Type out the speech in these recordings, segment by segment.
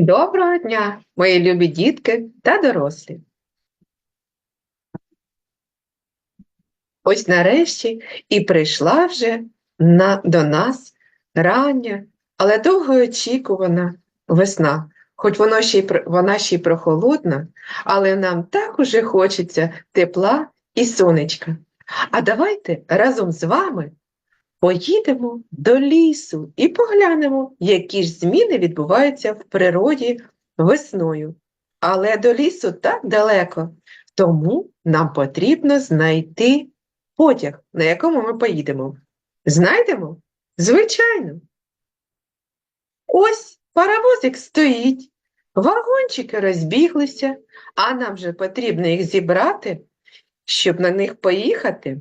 Доброго дня, мої любі дітки та дорослі. Ось нарешті і прийшла вже на, до нас рання, але довгоочікувана весна. Хоч воно ще й, вона ще й прохолодна, але нам так уже хочеться тепла і сонечка. А давайте разом з вами поїдемо до лісу і поглянемо, які ж зміни відбуваються в природі весною. Але до лісу так далеко, тому нам потрібно знайти потяг, на якому ми поїдемо. Знайдемо? Звичайно. Ось паровозик стоїть, вагончики розбіглися, а нам же потрібно їх зібрати, щоб на них поїхати.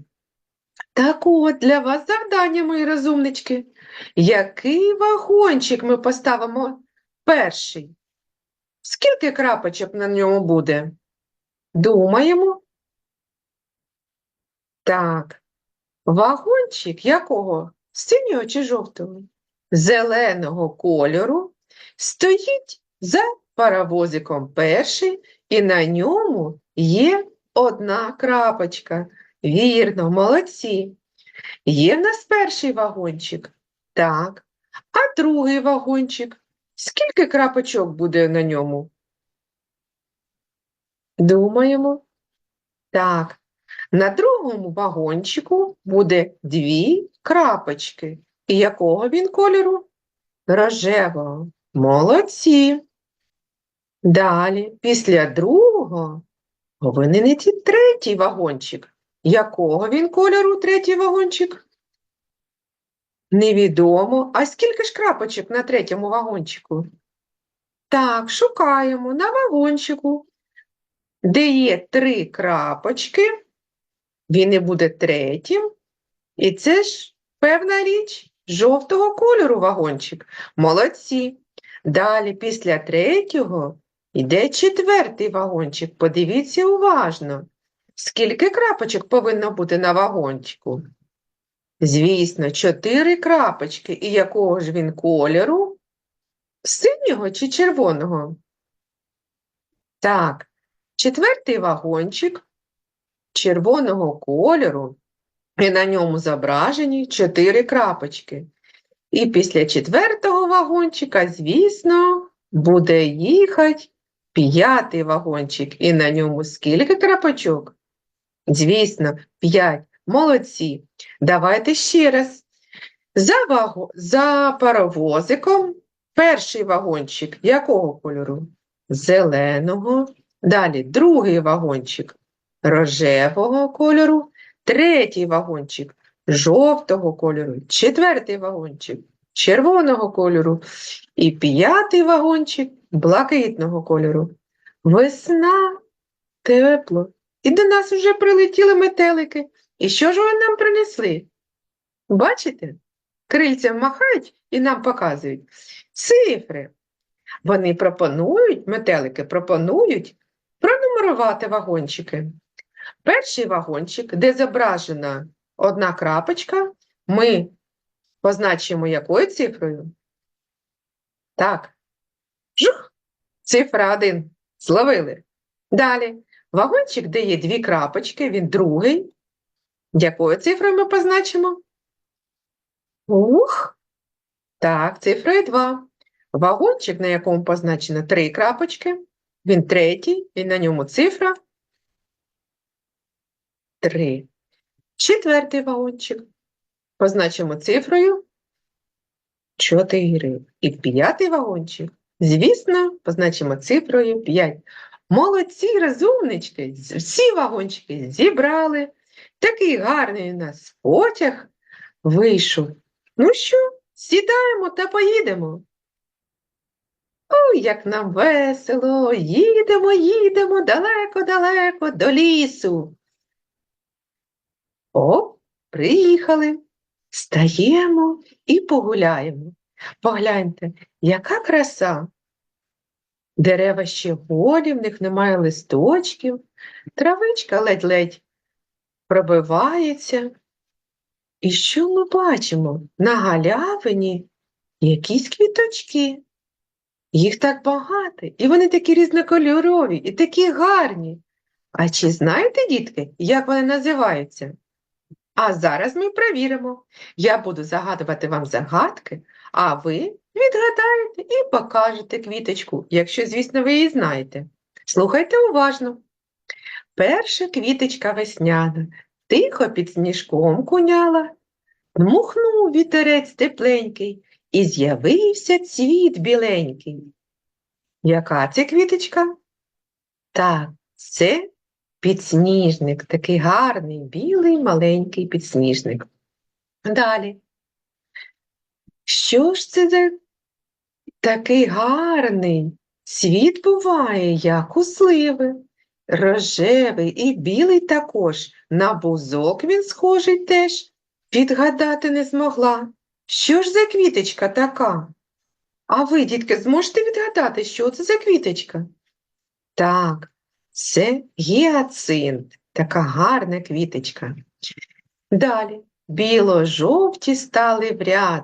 Так от для вас завдання, мої розумнички. Який вагончик ми поставимо перший? Скільки крапочок на ньому буде? Думаємо? Так. Вагончик якого? Синього чи жовтого? Зеленого кольору стоїть за паровозиком перший, і на ньому є одна крапочка. Вірно, молодці. Є в нас перший вагончик? Так. А другий вагончик? Скільки крапочок буде на ньому? Думаємо. Так. На другому вагончику буде дві крапочки. І якого він кольору? Рожевого. Молодці. Далі, після другого, повинен іти третій вагончик. Якого він кольору третій вагончик? Невідомо. А скільки ж крапочок на третьому вагончику? Так, шукаємо на вагончику, де є три крапочки, він і буде третім. І це ж певна річ жовтого кольору вагончик. Молодці. Далі, після третього, йде четвертий вагончик. Подивіться уважно. Скільки крапочок повинно бути на вагончику? Звісно, чотири крапочки. І якого ж він кольору? Синього чи червоного? Так, четвертий вагончик червоного кольору, і на ньому зображені чотири крапочки. І після четвертого вагончика, звісно, буде їхати п'ятий вагончик. І на ньому скільки крапочок? Звісно, п'ять. Молодці. Давайте ще раз. За, ваго... За паровозиком перший вагончик якого кольору? Зеленого. Далі другий вагончик рожевого кольору, третій вагончик жовтого кольору, четвертий вагончик червоного кольору і п'ятий вагончик блакитного кольору. Весна, тепло. І до нас вже прилетіли метелики. І що ж вони нам принесли? Бачите? Крильцям махають і нам показують цифри. Вони пропонують, метелики пропонують пронумерувати вагончики. Перший вагончик, де зображена одна крапочка, ми позначимо якою цифрою? Так. Жух. Цифра 1. Зловили. Далі. Вагончик, де є дві крапочки, він другий. Якою цифрою ми позначимо? Ух. Так, цифрою 2. Вагончик, на якому позначено три крапочки, він третій, і на ньому цифра 3. Четвертий вагончик. Позначимо цифрою 4. І п'ятий вагончик, звісно, позначимо цифрою 5. Молодці, розумнички, всі вагончики зібрали. Такий гарний у нас потяг вийшов. Ну що, сідаємо та поїдемо. Ой, як нам весело, їдемо, їдемо далеко-далеко до лісу. О, приїхали. Стаємо і погуляємо. Погляньте, яка краса. Дерева ще голі, в них немає листочків, травичка ледь-ледь пробивається. І що ми бачимо? На галявині якісь квіточки. Їх так багато, і вони такі різнокольорові, і такі гарні. А чи знаєте, дітки, як вони називаються? А зараз ми перевіримо. Я буду загадувати вам загадки, а ви відгадаєте і покажете квіточку, якщо, звісно, ви її знаєте. Слухайте уважно. Перша квіточка весняна, тихо під сніжком куняла, дмухнув вітерець тепленький, і з'явився цвіт біленький. Яка це квіточка? Так, це підсніжник, такий гарний, білий, маленький підсніжник. Далі. Що ж це за такий гарний світ буває, як у сливи, рожевий і білий також, на бузок він схожий теж, підгадати не змогла. Що ж за квіточка така? А ви, дітки, зможете відгадати, що це за квіточка? Так, це гіацинт, така гарна квіточка. Далі біло-жовті стали в ряд,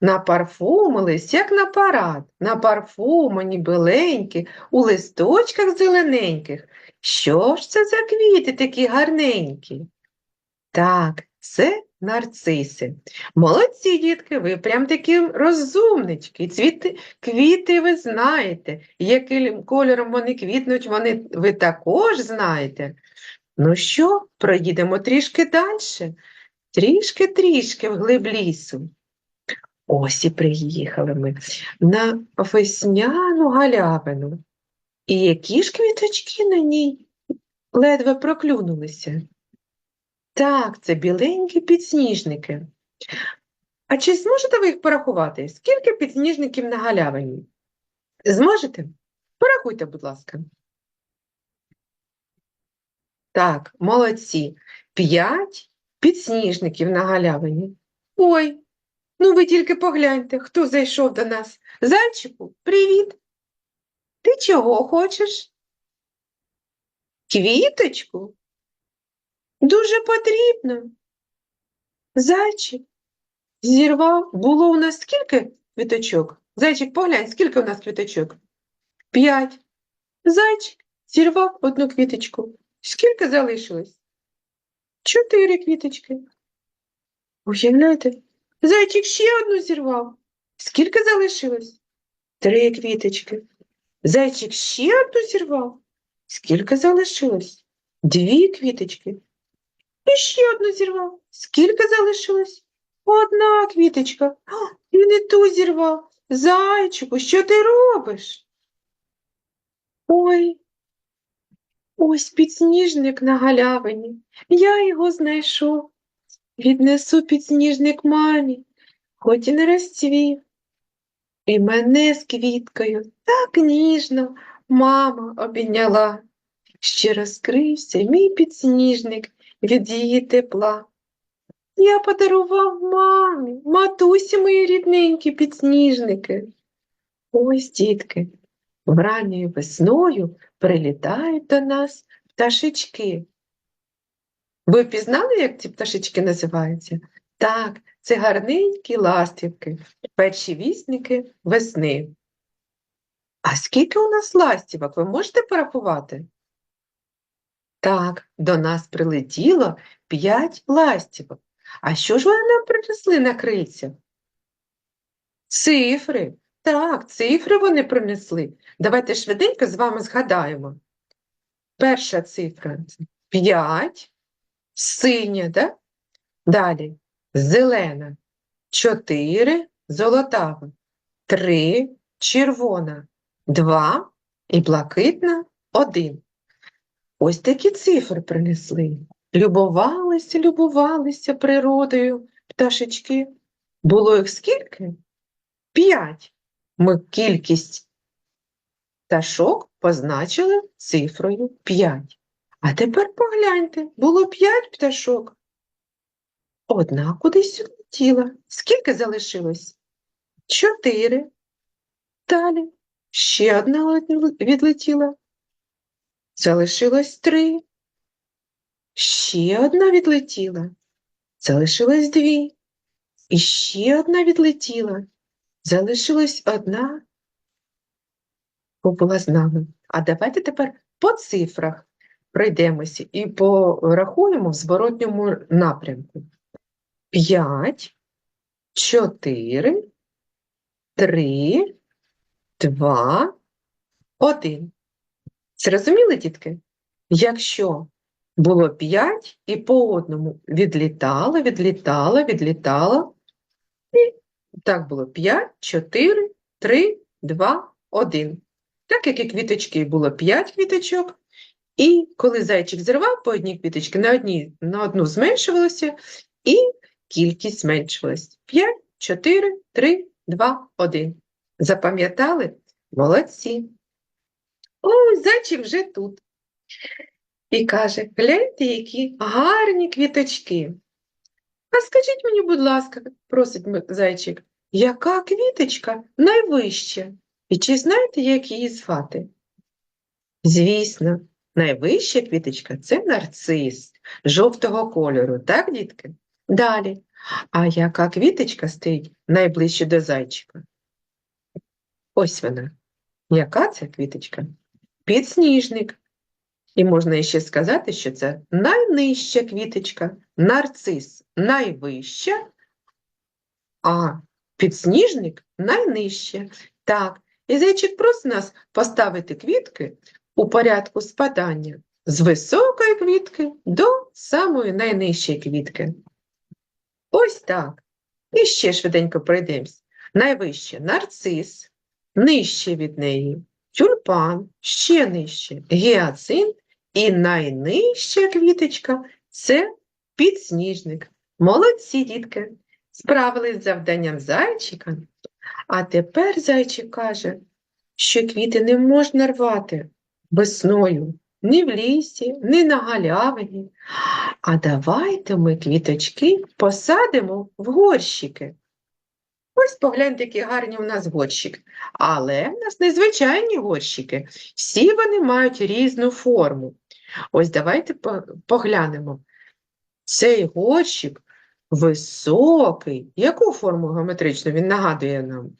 напарфумились, як на парад, напарфумані біленькі, у листочках зелененьких. Що ж це за квіти такі гарненькі? Так, це нарциси. Молодці, дітки, ви прям такі розумнички. Цвіти, квіти ви знаєте. Яким кольором вони квітнуть, вони, ви також знаєте. Ну що, проїдемо трішки далі, трішки-трішки вглиб лісу. Ось і приїхали ми на весняну галявину. І які ж квіточки на ній ледве проклюнулися? Так, це біленькі підсніжники. А чи зможете ви їх порахувати? Скільки підсніжників на галявині? Зможете? Порахуйте, будь ласка. Так, молодці. П'ять підсніжників на галявині. Ой, ну ви тільки погляньте, хто зайшов до нас. Зайчику, привіт. Ти чого хочеш? Квіточку? Дуже потрібно. Зайчик зірвав. Було у нас скільки квіточок? Зайчик, поглянь, скільки у нас квіточок? П'ять. Зайчик зірвав одну квіточку. Скільки залишилось? Чотири квіточки. Уявляєте? Зайчик ще одну зірвав. Скільки залишилось? Три квіточки. Зайчик ще одну зірвав. Скільки залишилось? Дві квіточки. І ще одну зірвав. Скільки залишилось? Одна квіточка. І не ту зірвав. Зайчику, що ти робиш? Ой, ось підсніжник на галявині. Я його знайшов. Віднесу підсніжник мамі, хоч і не розцвів. І мене з квіткою так ніжно мама обійняла, що розкрився мій підсніжник від її тепла. Я подарував мамі, матусі мої рідненькі підсніжники. Ось, дітки, вранньою весною прилітають до нас пташечки. Ви впізнали, як ці пташечки називаються? Так, це гарненькі ластівки, перші вісники весни. А скільки у нас ластівок, ви можете порахувати? Так, до нас прилетіло п'ять ластівок. А що ж вони нам принесли на крильця? Цифри. Так, цифри вони принесли. Давайте швиденько з вами згадаємо. Перша цифра 5, синя, да? Далі зелена, 4, золотава, 3, червона, 2 і блакитна 1. Ось такі цифри принесли. Любувалися, любувалися природою пташечки. Було їх скільки? П'ять. Ми кількість пташок позначили цифрою 5. А тепер погляньте, було 5 пташок. Одна кудись летіла. Скільки залишилось? Чотири. Далі ще одна відлетіла. Залишилось три. Ще одна відлетіла. Залишилось дві. І ще одна відлетіла. Залишилась одна. побула з нами. А давайте тепер по цифрах пройдемося і порахуємо в зворотньому напрямку. 5, 4, 3, 2, 1. Зрозуміли, дітки? Якщо було 5 і по одному відлітало, відлітало, відлітало, і так було 5, 4, 3, 2, 1. Так як і квіточки було 5 квіточок, і коли зайчик зірвав по одній квіточці, на, одній, на одну зменшувалося, і кількість зменшилась. 5, 4, 3, 2, 1. Запам'ятали? Молодці. Ой, зайчик вже тут. І каже, гляньте, які гарні квіточки. А скажіть мені, будь ласка, просить зайчик, яка квіточка найвища? І чи знаєте, як її звати? Звісно, найвища квіточка це нарцис жовтого кольору, так, дітки? Далі. А яка квіточка стоїть найближче до зайчика? Ось вона. Яка це квіточка? Підсніжник. І можна ще сказати, що це найнижча квіточка, нарцис найвища, а підсніжник найнижче. Так, і зайчик просить нас поставити квітки у порядку спадання з високої квітки до самої найнижчої квітки. Ось так. І ще швиденько пройдемось. Найвище нарцис, нижче від неї тюльпан, ще нижче гіацинт і найнижча квіточка це підсніжник. Молодці, дітки, справились з завданням зайчика. А тепер зайчик каже, що квіти не можна рвати весною ні в лісі, ні на галявині. А давайте ми квіточки посадимо в горщики. Ось погляньте, які гарні у нас горщики. Але в нас незвичайні горщики. Всі вони мають різну форму. Ось давайте поглянемо. Цей горщик високий. Яку форму геометричну він нагадує нам?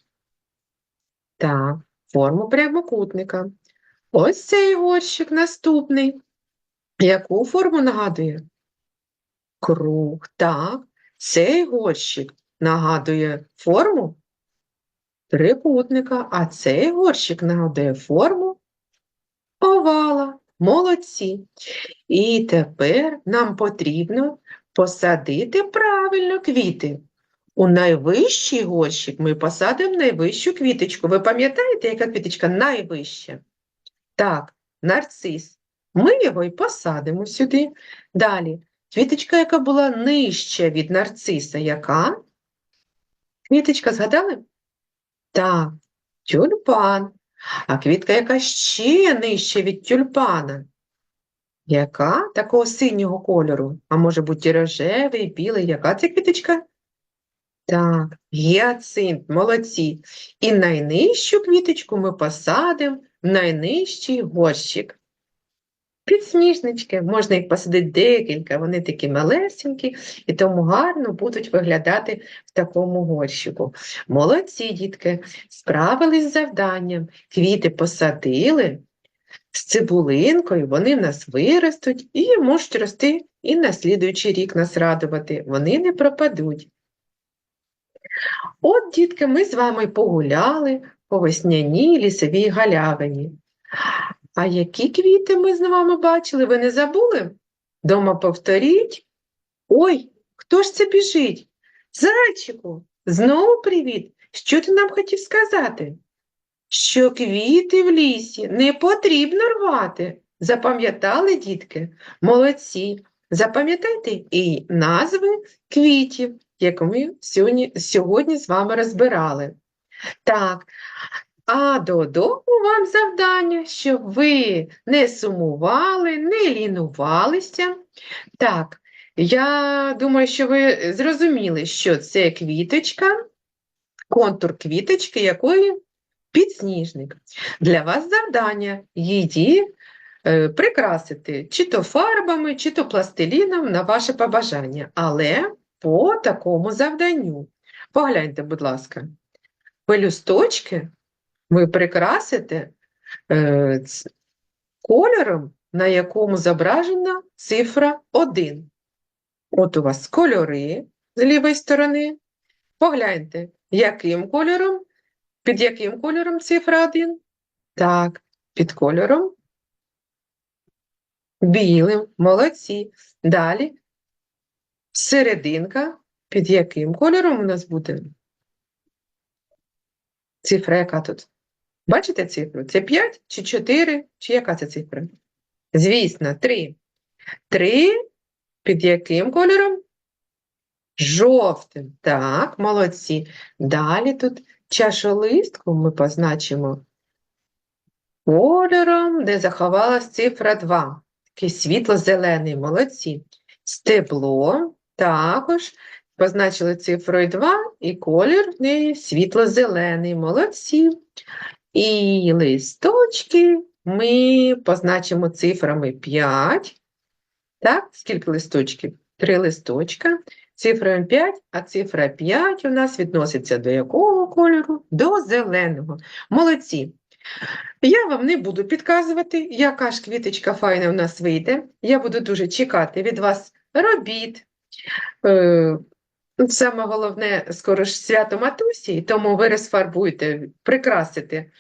Так, форму прямокутника. Ось цей горщик наступний. Яку форму нагадує? Круг. Так, цей горщик нагадує форму трикутника, а цей горщик нагадує форму овала. Молодці. І тепер нам потрібно посадити правильно квіти. У найвищий горщик ми посадимо найвищу квіточку. Ви пам'ятаєте, яка квіточка найвища? Так, нарцис. Ми його і посадимо сюди. Далі, квіточка, яка була нижча від нарциса, яка? Квіточка, згадали? Так, тюльпан. А квітка, яка ще нижче від тюльпана? Яка? Такого синього кольору. А може бути і рожевий, і білий. Яка це квіточка? Так, гіацинт, молодці. І найнижчу квіточку ми посадимо найнижчий горщик. Підсніжнички, можна їх посадити декілька, вони такі малесенькі і тому гарно будуть виглядати в такому горщику. Молодці, дітки, справились з завданням, квіти посадили з цибулинкою, вони в нас виростуть і можуть рости і на слідуючий рік нас радувати, вони не пропадуть. От, дітки, ми з вами погуляли по весняній лісовій галявині. А які квіти ми з вами бачили, ви не забули? Дома повторіть. Ой, хто ж це біжить? Зайчику, знову привіт. Що ти нам хотів сказати? Що квіти в лісі не потрібно рвати. Запам'ятали, дітки? Молодці. Запам'ятайте і назви квітів, які ми сьогодні, сьогодні з вами розбирали. Так, а додому вам завдання, щоб ви не сумували, не лінувалися. Так, я думаю, що ви зрозуміли, що це квіточка, контур квіточки, якої підсніжник. Для вас завдання її е, прикрасити чи то фарбами, чи то пластиліном на ваше побажання, але по такому завданню. Погляньте, будь ласка, пелюсточки ви прикрасите е, кольором, на якому зображена цифра 1. От у вас кольори з лівої сторони. Погляньте, яким кольором, під яким кольором цифра 1? Так, під кольором білим. Молодці. Далі серединка. Під яким кольором у нас буде? Цифра яка тут? Бачите цифру? Це 5 чи 4, чи яка це цифра? Звісно, 3. 3 під яким кольором? Жовтим. Так, молодці. Далі тут чашолистку ми позначимо кольором, де заховалась цифра 2. Такий світло-зелений, молодці. Стебло також позначили цифрою 2 і колір світло-зелений, молодці. І листочки ми позначимо цифрами 5. Так, скільки листочків? Три листочка. Цифрою 5, а цифра 5 у нас відноситься до якого кольору? До зеленого. Молодці. Я вам не буду підказувати, яка ж квіточка файна у нас вийде. Я буду дуже чекати від вас робіт. Саме головне, скоро ж свято Матусі, тому ви розфарбуйте, прикрасите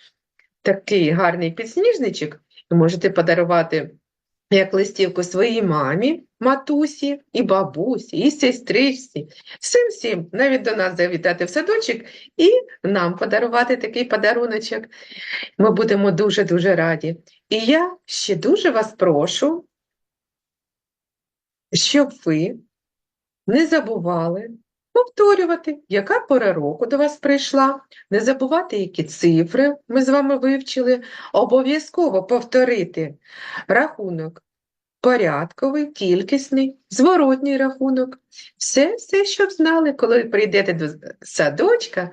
такий гарний підсніжничок і можете подарувати як листівку своїй мамі, матусі, і бабусі, і сестричці. Всім всім навіть до нас завітати в садочок і нам подарувати такий подаруночок. Ми будемо дуже-дуже раді. І я ще дуже вас прошу, щоб ви не забували повторювати, яка пора року до вас прийшла, не забувати, які цифри ми з вами вивчили, обов'язково повторити рахунок порядковий, кількісний, зворотній рахунок. Все, все, щоб знали, коли прийдете до садочка,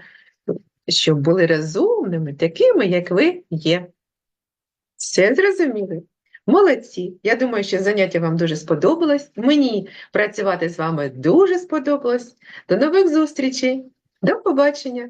щоб були розумними, такими, як ви є. Все зрозуміли? Молодці! Я думаю, що заняття вам дуже сподобалось. Мені працювати з вами дуже сподобалось. До нових зустрічей. До побачення!